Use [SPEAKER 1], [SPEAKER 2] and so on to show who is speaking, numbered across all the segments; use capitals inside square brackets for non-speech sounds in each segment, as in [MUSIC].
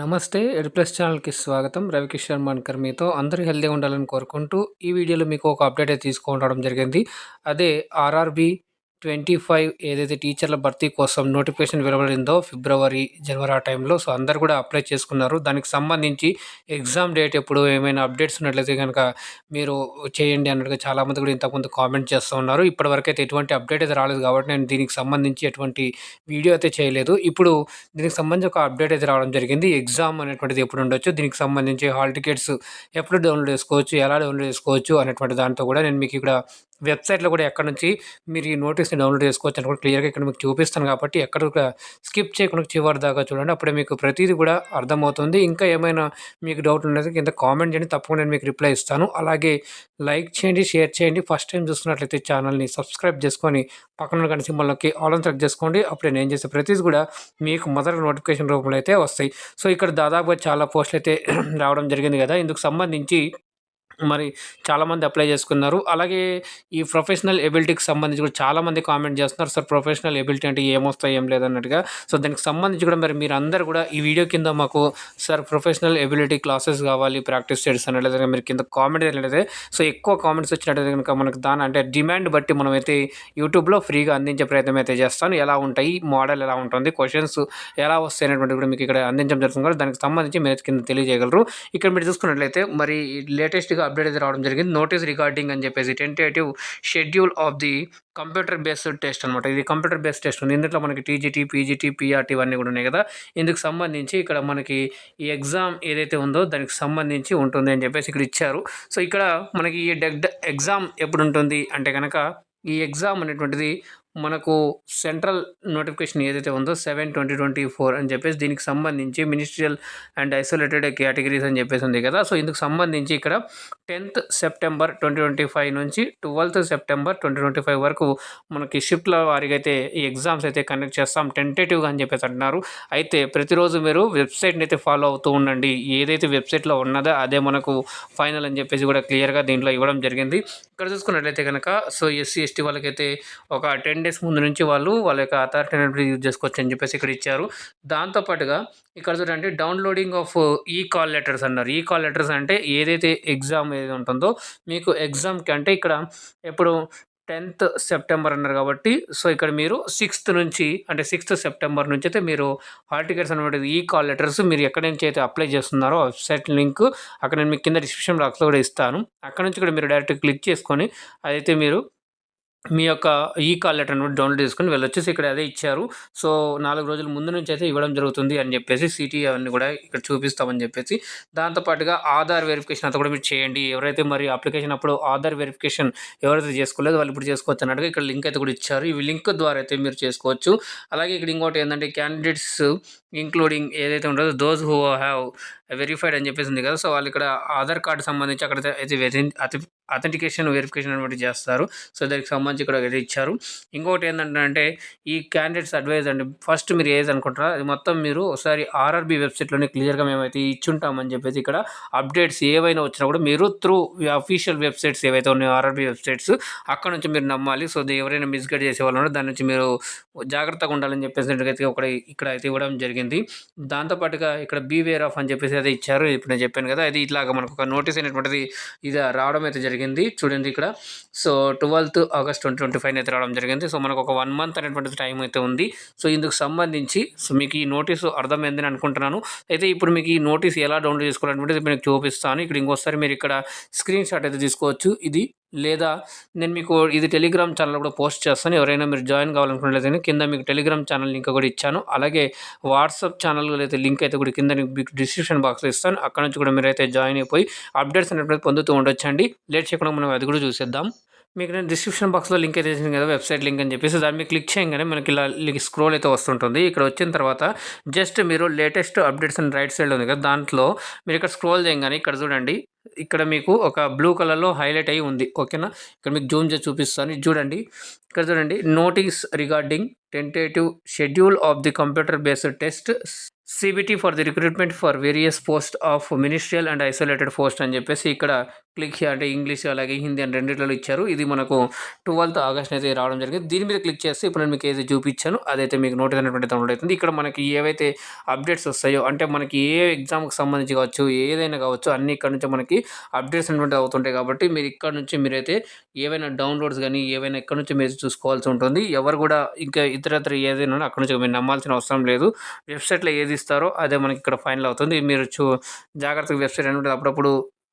[SPEAKER 1] నమస్తే ఎడ్ప్లస్ ఛానల్కి స్వాగతం. రవికిషోర్ మన్కర్ మీతో అందరూ హెల్తీగా ఉండాలని కోరుకుంటూ ఈ వీడియోలో మీకు ఒక అప్డేట్ అయితే తీసుకొని జరిగింది. అదే ఆర్ఆర్బి ట్వంటీ ఫైవ్ ఏదైతే టీచర్ల భర్తీ కోసం నోటిఫికేషన్ వెలువడిందో ఫిబ్రవరి జనవరి ఆ టైంలో సో అందరు కూడా అప్లై చేసుకున్నారు. దానికి సంబంధించి ఎగ్జామ్ డేట్ ఎప్పుడు ఏమైనా అప్డేట్స్ ఉన్నట్లయితే కనుక మీరు చేయండి అన్నట్టుగా చాలామంది కూడా ఇంతకుముందు కామెంట్ చేస్తూ ఉన్నారు. ఇప్పటివరకు అయితే ఎటువంటి అప్డేట్ అయితే రాలేదు కాబట్టి నేను దీనికి సంబంధించి ఎటువంటి వీడియో అయితే చేయలేదు. ఇప్పుడు దీనికి సంబంధించి ఒక అప్డేట్ అయితే రావడం జరిగింది. ఎగ్జామ్ అనేటువంటిది ఎప్పుడు ఉండొచ్చు? దీనికి సంబంధించి హాల్ టికెట్స్ ఎప్పుడు డౌన్లోడ్ చేసుకోవచ్చు? ఎలా డౌన్లోడ్ చేసుకోవచ్చు? అనేటువంటి దాంతో కూడా నేను మీకు ఇక్కడ వెబ్సైట్లో కూడా ఎక్కడ నుంచి మీరు ఈ నోటీస్ని డౌన్లోడ్ చేసుకోవచ్చు అని కూడా క్లియర్గా ఇక్కడ మీకు చూపిస్తాను కాబట్టి ఎక్కడ కూడా స్కిప్ చేయకుండా చివరి దాకా చూడండి. అప్పుడే మీకు ప్రతిదీ కూడా అర్థమవుతుంది. ఇంకా ఏమైనా మీకు డౌట్ ఉన్నది కింద కామెంట్ చేయండి. తప్పకుండా నేను మీకు రిప్లై ఇస్తాను. అలాగే లైక్ చేయండి షేర్ చేయండి. ఫస్ట్ టైం చూస్తున్నట్లయితే ఛానల్ని సబ్స్క్రైబ్ చేసుకొని పక్కన కానీ సింబల్లోకి ఆల్ అని సెలెక్ట్ చేసుకోండి. అప్పుడే నేను చేసే ప్రతిదీ కూడా మీకు మొదటి నోటిఫికేషన్ రూపంలో అయితే వస్తాయి. సో ఇక్కడ దాదాపుగా చాలా పోస్టులు అయితే [CLEARS THROAT] రావడం జరిగింది కదా. ఇందుకు సంబంధించి మరి చాలామంది అప్లై చేసుకున్నారు. అలాగే ఈ ప్రొఫెషనల్ ఎబిలిటీకి సంబంధించి కూడా చాలామంది కామెంట్ చేస్తున్నారు. సార్ ప్రొఫెషనల్ ఎబిలిటీ అంటే ఏమొస్తాయి ఏం లేదన్నట్టుగా సో దానికి సంబంధించి కూడా మరి మీరు అందరు కూడా ఈ వీడియో కింద మాకు సార్ ప్రొఫెషనల్ ఎబిలిటీ క్లాసెస్ కావాలి ప్రాక్టీస్ చేసి అన్నట్లయితే మీరు కింద కామెంట్ అయినట్లయితే సో ఎక్కువ కామెంట్స్ వచ్చినట్లయితే కనుక మనకు దాని అంటే డిమాండ్ బట్టి మనమైతే యూట్యూబ్లో ఫ్రీగా అందించే ప్రయత్నం అయితే చేస్తాను. ఎలా ఉంటాయి మోడల్ ఎలా ఉంటుంది క్వశ్చన్స్ ఎలా వస్తాయి అనేటువంటి కూడా మీకు ఇక్కడ అందించడం జరుగుతుంది. దానికి సంబంధించి మీరు కింద తెలియజేయగలరు. ఇక్కడ మీరు చూసుకున్నట్లయితే మరి లేటెస్ట్గా అప్డేట్ అయితే రావడం జరిగింది. నోటీస్ రిగార్డింగ్ అని చెప్పేసి tentative schedule of the computer based test అనమాట ఇది కంప్యూటర్ బేస్డ్ టెస్ట్ ఉంది. ఇందులో మనకి టీజీటీ పీజీటీ పీఆర్టీ ఇవన్నీ కూడా ఉన్నాయి కదా. ఇందుకు సంబంధించి ఇక్కడ మనకి ఈ ఎగ్జామ్ ఏదైతే ఉందో దానికి సంబంధించి ఉంటుంది అని చెప్పేసి ఇక్కడ ఇచ్చారు. సో ఇక్కడ మనకి ఈ ఎగ్జామ్ ఎప్పుడు ఉంటుంది? అంటే కనుక ఈ ఎగ్జామ్ అనేటువంటిది మనకు సెంట్రల్ నోటిఫికేషన్ ఏదైతే ఉందో సెవెన్ ట్వంటీ ట్వంటీ ఫోర్ అని చెప్పేసి దీనికి సంబంధించి మినిస్ట్రియల్ అండ్ ఐసోలేటెడ్ కేటగిరీస్ అని చెప్పేసి ఉంది కదా. సో ఇందుకు సంబంధించి ఇక్కడ tenth September twenty twenty five నుంచి twelfth September twenty twenty five వరకు మనకి షిఫ్ట్ల వారికి అయితే ఈ ఎగ్జామ్స్ అయితే కండక్ట్ చేస్తాం. టెంటేటివ్గా అని చెప్పేసి అంటున్నారు. అయితే ప్రతిరోజు మీరు వెబ్సైట్ని అయితే ఫాలో అవుతూ ఉండండి. ఏదైతే వెబ్సైట్లో ఉన్నదో అదే మనకు ఫైనల్ అని చెప్పేసి కూడా క్లియర్గా దీంట్లో ఇవ్వడం జరిగింది. ఇక్కడ చూసుకున్నట్లయితే కనుక సో ఎస్సీ ఎస్టీ వాళ్ళకైతే ఒక టెన్ టెన్ డేస్ ముందు నుంచి వాళ్ళు వాళ్ళ యొక్క అథారిటీ అనేది యూజ్ చేసుకోవచ్చు అని చెప్పేసి ఇక్కడ ఇచ్చారు. దాంతోపాటుగా ఇక్కడ చూడండి డౌన్లోడింగ్ ఆఫ్ ఈ కాల్ లెటర్స్ అన్నారు. ఈ కాల్ లెటర్స్ అంటే ఏదైతే ఎగ్జామ్ ఏది ఉంటుందో మీకు ఎగ్జామ్కి అంటే ఇక్కడ ఎప్పుడు టెన్త్ సెప్టెంబర్ అన్నారు కాబట్టి సో ఇక్కడ మీరు సిక్స్త్ నుంచి అంటే సిక్స్త్ సెప్టెంబర్ నుంచి అయితే మీరు హాల్ టికెట్స్ అనమాట ఈ కాల్ లెటర్స్ మీరు ఎక్కడి నుంచి అయితే అప్లై చేస్తున్నారో వెబ్సైట్ లింక్ అక్కడ నేను మీకు కింద డిస్క్రిప్షన్ బాక్స్లో కూడా ఇస్తాను. అక్కడ నుంచి కూడా మీరు డైరెక్ట్ క్లిక్ చేసుకొని అదైతే మీరు మీ యొక్క ఈ కాల్ లెటర్ అనేది డౌన్లోడ్ చేసుకుని వెళ్ళొచ్చేసి ఇక్కడ అదే ఇచ్చారు. సో నాలుగు రోజుల ముందు నుంచి అయితే ఇవ్వడం జరుగుతుంది అని చెప్పేసి సిటీ అవన్నీ కూడా ఇక్కడ చూపిస్తామని చెప్పేసి. దాంతోపాటుగా ఆధార్ వెరిఫికేషన్ అంతా కూడా మీరు చేయండి. ఎవరైతే మరి అప్లికేషన్ అప్పుడు ఆధార్ వెరిఫికేషన్ ఎవరైతే చేసుకోలేదు వాళ్ళు ఇప్పుడు చేసుకోవచ్చు అన్నట్టుగా ఇక్కడ లింక్ అయితే కూడా ఇచ్చారు. ఈ లింక్ ద్వారా అయితే మీరు చేసుకోవచ్చు. అలాగే ఇక్కడ ఇంకోటి ఏంటంటే క్యాండిడేట్స్ ఇంక్లూడింగ్ ఏదైతే ఉంటుందో దోస్ హూ హ్యావ్ వెరిఫైడ్ అని చెప్పేసి ఉంది కదా. సో వాళ్ళు ఇక్కడ ఆధార్ కార్డు సంబంధించి అక్కడ అయితే అథెంటికేషన్ వెరిఫికేషన్ అనేది చేస్తారు. సో దానికి సంబంధించి ఇక్కడ అయితే ఇచ్చారు. ఇంకొకటి ఏంటంటే ఈ క్యాండిడేట్స్ అడ్వైజ్ అండి. ఫస్ట్ మీరు ఏది అనుకుంటారా అది మొత్తం మీరు ఒకసారి ఆర్ఆర్బి వెబ్సైట్లోనే క్లియర్గా మేమైతే ఇచ్చుంటామని చెప్పేసి ఇక్కడ అప్డేట్స్ ఏవైనా వచ్చినా కూడా మీరు త్రూ అఫీషియల్ వెబ్సైట్స్ ఏవైతే ఉన్నాయో ఆర్ఆర్బి వెబ్సైట్స్ అక్కడ నుంచి మీరు నమ్మాలి. సో ఎవరైనా మిస్గైడ్ చేసే వాళ్ళు దాని నుంచి మీరు జాగ్రత్తగా ఉండాలని చెప్పేసి ఒక ఇక్కడ అయితే ఇవ్వడం జరిగింది. దాంతోపాటుగా ఇక్కడ బీవేర్ ఆఫ్ అని చెప్పేసి అయితే ఇచ్చారు. ఇప్పుడు నేను చెప్పాను కదా అది ఇట్లాగా మనకు ఒక నోటీస్ అనేటువంటిది ఇది రావడం అయితే జరిగింది. చూడండి ఇక్కడ. So twelfth August twenty twenty five అయితే రావడం జరిగింది. సో మనకు ఒక వన్ మంత్ అనేటువంటిది టైం అయితే ఉంది. సో ఇందుకు సంబంధించి సో మీకు ఈ నోటీసు అర్థమైందని అనుకుంటున్నాను. అయితే ఇప్పుడు మీకు ఈ నోటీస్ ఎలా డౌన్లోడ్ చేసుకోవాలనేది మీకు చూపిస్తాను. ఇక్కడ ఇంకోసారి మీరు ఇక్కడ స్క్రీన్ షాట్ అయితే తీసుకోవచ్చు. ఇది లేదా నేను మీకు ఇది టెలిగ్రామ్ ఛానల్ కూడా పోస్ట్ చేస్తాను. ఎవరైనా మీరు జాయిన్ కావాలనుకున్నట్లయితే కింద మీకు టెలిగ్రామ్ ఛానల్ లింక్ కూడా ఇచ్చాను. అలాగే వాట్సాప్ ఛానల్ అయితే లింక్ అయితే కూడా కింద మీకు డిస్క్రిప్షన్ బాక్స్లో ఇస్తాను. అక్కడ నుంచి కూడా మీరు అయితే జాయిన్ అయిపోయి అప్డేట్స్ అనేటువంటి పొందుతూ ఉండొచ్చండి. లేట్ చేయకుండా మనం అది కూడా చూసేద్దాం. మీకు నేను డిస్క్రిప్షన్ బాక్స్లో లింక్ అయితే చేసింది కదా వెబ్సైట్ లింక్ అని చెప్పేసి దాన్ని క్లిక్ చేయగానే మనకి ఇలా స్క్రోల్ అయితే వస్తుంటుంది. ఇక్కడ వచ్చిన తర్వాత జస్ట్ మీరు latest updates and right side ఉంది కదా దాంట్లో మీరు ఇక్కడ స్క్రోల్ చేయగానే ఇక్కడ చూడండి. ఇక్కడ మీకు ఒక బ్లూ కలర్లో హైలైట్ అయ్యి ఉంది ఓకేనా ఇక్కడ మీకు జూమ్ చేసి చూపిస్తాను. చూడండి. ఇక్కడ చూడండి notice regarding tentative schedule of the computer based test C B T for the recruitment for various post of ministerial and isolated post అని చెప్పేసి ఇక్కడ క్లిక్ అంటే ఇంగ్లీష్ అలాగే హిందీ అని రెండిట్లో ఇచ్చారు. ఇది మనకు ట్వెల్త్ ఆగస్ట్ అయితే రావడం జరిగింది. దీని మీద క్లిక్ చేస్తే ఇప్పుడు నేను మీకు ఏది చూపించాను అదైతే మీకు నోటీస్ అనేటువంటి డౌన్లోడ్ అవుతుంది. ఇక్కడ మనకి ఏవైతే అప్డేట్స్ వస్తాయో అంటే మనకి ఏ ఎగ్జామ్కి సంబంధించి కావచ్చు ఏదైనా కావచ్చు అన్ని ఇక్కడ నుంచి మనకి అప్డేట్స్ అనేటువంటి అవుతుంటాయి కాబట్టి మీరు ఇక్కడ నుంచి మీరైతే ఏవైనా డౌన్లోడ్స్ కానీ ఏవైనా ఇక్కడ నుంచి మీరు చూసుకోవాల్సి ఉంటుంది. ఎవరు కూడా ఇంకా ఇతరత్ర ఏదైనా అక్కడ నుంచి మీరు నమ్మాల్సిన అవసరం లేదు. వెబ్సైట్లో ఏది ఇస్తారో అదే మనకి ఇక్కడ ఫైనల్ అవుతుంది. మీరు చూ జాగ్రత్తగా వెబ్సైట్ అనేది అప్పుడప్పుడు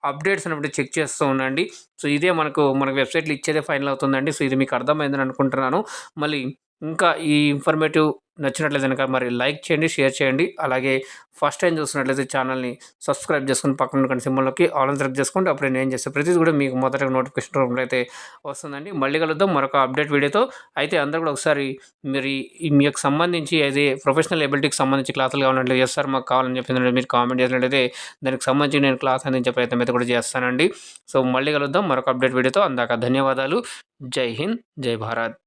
[SPEAKER 1] అప్డేట్స్ అనేవి చెక్ చేస్తూ ఉండండి. సో ఇదే మనకు మనకు వెబ్సైట్లో ఇచ్చేదే ఫైనల్ అవుతుందండి. సో ఇది మీకు అర్థమైందని అనుకుంటున్నాను. మళ్ళీ ఇంకా ఈ ఇన్ఫర్మేటివ్ నచ్చినట్లయితే కనుక మరి లైక్ చేయండి షేర్ చేయండి. అలాగే ఫస్ట్ టైం చూసినట్లయితే ఛానల్ని సబ్స్క్రైబ్ చేసుకుని పక్కన ఉన్న సింబల్లోకి ఆల్ సెలెక్ట్ చేసుకోండి అప్పుడు నేను ఏం చేస్తే ప్రతిదీ కూడా మీకు మొదటగా నోటిఫికేషన్ రూపంలో అయితే వస్తుందండి. మళ్ళీ కలుద్దాం మరొక అప్డేట్ వీడియోతో. అయితే అందరూ కూడా ఒకసారి మీరు మీకు సంబంధించి అదే ప్రొఫెషనల్ ఎబిలిటీకి సంబంధించి క్లాసులు కావాలంటే ఎస్ సార్ మాకు కావాలని చెప్పిన మీరు కామెంట్ చేసినట్లయితే దానికి సంబంధించి నేను క్లాస్ అందించే ప్రయత్నం అయితే కూడా చేస్తానండి. సో మళ్ళీ కలుద్దాం మరొక అప్డేట్ వీడియోతో. అందాక ధన్యవాదాలు. జై హింద్ జై భారత్.